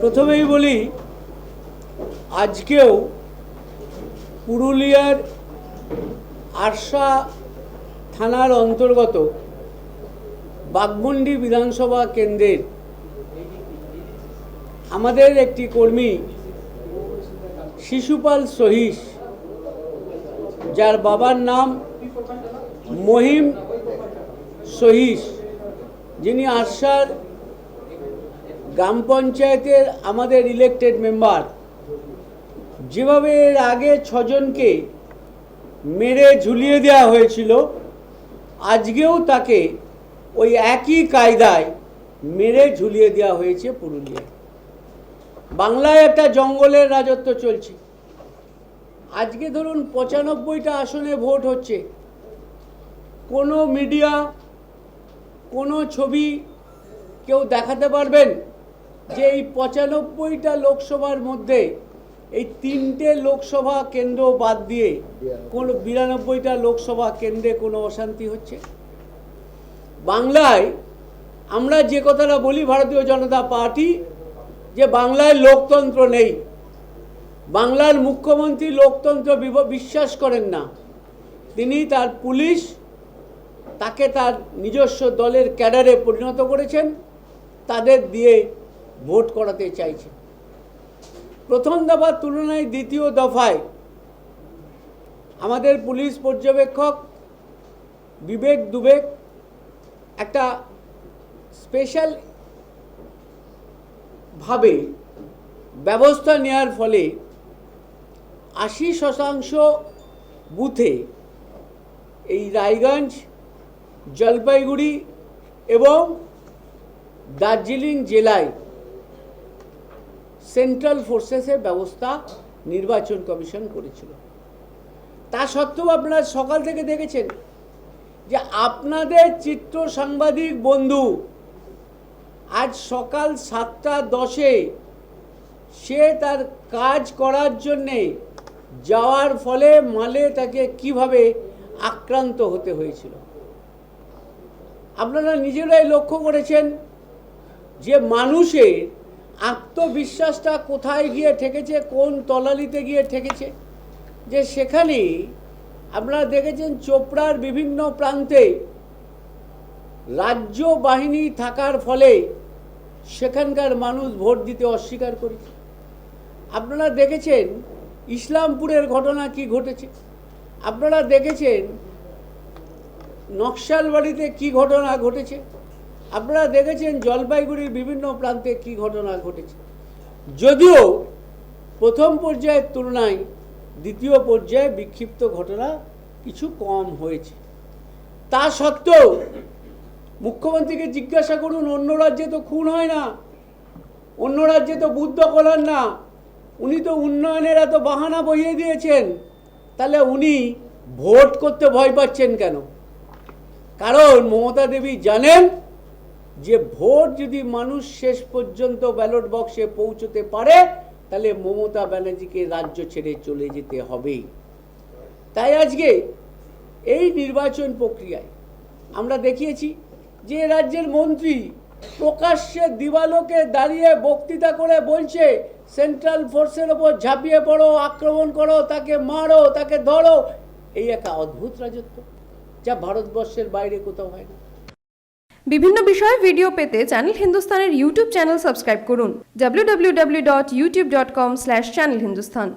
প্রথমেই বলি আজকেও পুরুলিয়ার আরশা থানার অন্তর্গত বাগমুন্ডি বিধানসভা কেন্দ্রের আমাদের একটি কর্মী, শিশুপাল সহিস যার বাবার নাম মহিম সহিস যিনি আরশার গ্রাম পঞ্চায়েতের আমাদের ইলেকটেড মেম্বার যেভাবে এর আগে ছজনকে মেরে ঝুলিয়ে দেওয়া হয়েছিল, আজকেও তাকে ওই একই কায়দায় মেরে ঝুলিয়ে দেওয়া হয়েছে পুরুলিয়ায়। বাংলায় একটা জঙ্গলের রাজত্ব চলছে। আজকে ধরুন পঁচানব্বইটা আসনে ভোট হচ্ছে। কোনো মিডিয়া, কোনো ছবি কেউ দেখাতে পারবেন যে এই পঁচানব্বইটা লোকসভার মধ্যে এই তিনটে লোকসভা কেন্দ্র বাদ দিয়ে কোন বিরানব্বইটা লোকসভা কেন্দ্রে কোনো অশান্তি হচ্ছে? বাংলায় আমরা যে কথাটা বলি, ভারতীয় জনতা পার্টি যে বাংলায় লোকতন্ত্র নেই, বাংলার মুখ্যমন্ত্রী লোকতন্ত্র বিশ্বাস করেন না। তিনি তার পুলিশ তাকে তার নিজস্ব দলের ক্যাডারে পরিণত করেছেন, তাদের দিয়ে ভোট করাতে চাইছে প্রথম দফার তুলনায় দ্বিতীয় দফায় আমাদের পুলিশ পর্যবেক্ষক বিবেক দুবেক একটা স্পেশাল ভাবে ব্যবস্থা নেওয়ার ফলে আশি শতাংশ বুথে এই রায়গঞ্জ, জলপাইগুড়ি এবং দার্জিলিং জেলায় সেন্ট্রাল ফোর্সেসের ব্যবস্থা নির্বাচন কমিশন করেছিল। তা সত্ত্বেও আপনারা সকাল থেকে দেখেছেন যে আপনাদের চিত্র সাংবাদিক বন্ধু আজ সকাল সাতটা দশে সে তার কাজ করার জন্যে যাওয়ার ফলে মালে তাকে কীভাবে আক্রান্ত হতে হয়েছিল। আপনারা নিজেরাই লক্ষ্য করেছেন যে মানুষের আত্মবিশ্বাসটা কোথায় গিয়ে ঠেকেছে, কোন তলালিতে গিয়ে ঠেকেছে, যে সেখানে আপনারা দেখেছেন চোপড়ার বিভিন্ন প্রান্তে রাজ্য বাহিনী থাকার ফলে সেখানকার মানুষ ভোট দিতে অস্বীকার করেছে। আপনারা দেখেছেন ইসলামপুরের ঘটনা কি ঘটেছে? আপনারা দেখেছেন নকশালবাড়িতে কি ঘটনা ঘটেছে? আপনারা দেখেছেন জলপাইগুড়ির বিভিন্ন প্রান্তে কি ঘটনা ঘটেছে? যদিও প্রথম পর্যায়ের তুলনায় দ্বিতীয় পর্যায়ে বিক্ষিপ্ত ঘটনা কিছু কম হয়েছে। তা সত্ত্বেও মুখ্যমন্ত্রীকে জিজ্ঞাসা করুন, অন্য রাজ্যে তো খুন হয় না, অন্য রাজ্যে তো বুদ্ধ কলান না। উনি তো উন্নয়নের এত বাহানা বইয়ে দিয়েছেন, তাহলে উনি ভোট করতে ভয় পাচ্ছেন কেন? কারণ মমতা দেবী জানেন যে ভোট যদি মানুষ শেষ পর্যন্ত ব্যালট বক্সে পৌঁছতে পারে, তাহলে মমতা ব্যানার্জিকে রাজ্য ছেড়ে চলে যেতে হবেই তাই আজকে এই নির্বাচন প্রক্রিয়ায় আমরা দেখিয়েছি যে রাজ্যের মন্ত্রী প্রকাশ্যে দিবালোকে দাঁড়িয়ে বক্তৃতা করে বলছে সেন্ট্রাল ফোর্সের ওপর ঝাঁপিয়ে পড়ো, আক্রমণ করো, তাকে মারো, তাকে ধরো। এই একটা অদ্ভুত রাজত্ব, যা ভারতবর্ষের বাইরে কোথাও হয় না। বিভিন্ন বিষয়ে ভিডিও পেতে চ্যানেল হিন্দুস্তানের ইউটিউব চ্যানেল সাবস্ক্রাইব করুন। www.youtube.com/channelhindustan